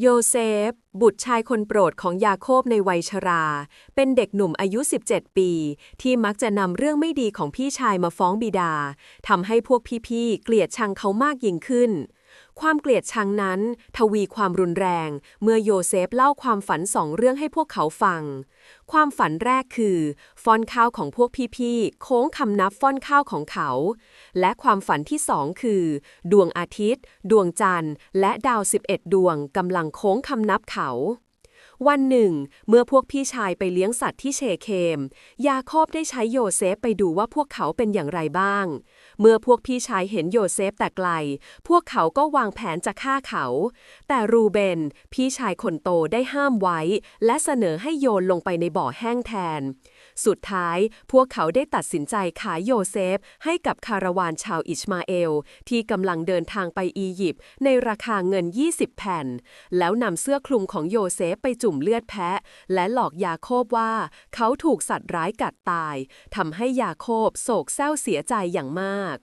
โยเซฟ บุตรชายคนโปรดของยาโคบในวัยชรา เป็นเด็กหนุ่มอายุ 17 ปี ที่มักจะนำเรื่องไม่ดีของพี่ชายมาฟ้องบิดาทำให้พวกพี่ๆ เกลียดชังเขามากยิ่งขึ้น ความเกลียดชังนั้น ทวีความรุนแรง เมื่อโยเซฟเล่าความฝันสองเรื่องให้พวกเขาฟัง ความฝันแรกคือ ฟอนข้าวของพวกพี่ๆ โค้งคำนับฟอนข้าวของเขา และความฝันที่สองคือ ดวงอาทิตย์ ดวงจันทร์ และดาว 11 ดวงกำลังโค้งคำนับเขา วันหนึ่ง เมื่อพวกพี่ชายไปเลี้ยงสัตว์ที่เชเคม ยาโคบได้ใช้โยเซฟไปดูว่าพวกเขาเป็นอย่างไรบ้าง เมื่อพวกพี่ชายเห็นโยเซฟแต่ไกล พวกเขาก็วางแผนจะฆ่าเขา แต่รูเบน พี่ชายคนโตได้ห้ามไว้ และเสนอให้โยนลงไปในบ่อแห้งแทน สุดท้ายพวกเขาได้ตัดสินใจขายโยเซฟ ให้กับคาราวานชาวอิชมาเอล ที่กำลังเดินทางไปอียิปต์ในราคาเงิน 20 แผ่น แล้วนำเสื้อคลุมของโยเซฟไปจจุ่มเลือดแพะ และหลอกยาโคบว่า เขาถูกสัตว์ร้ายกัดตายทำให้ยาโคบโศกเศร้าเสียใจอย่างมาก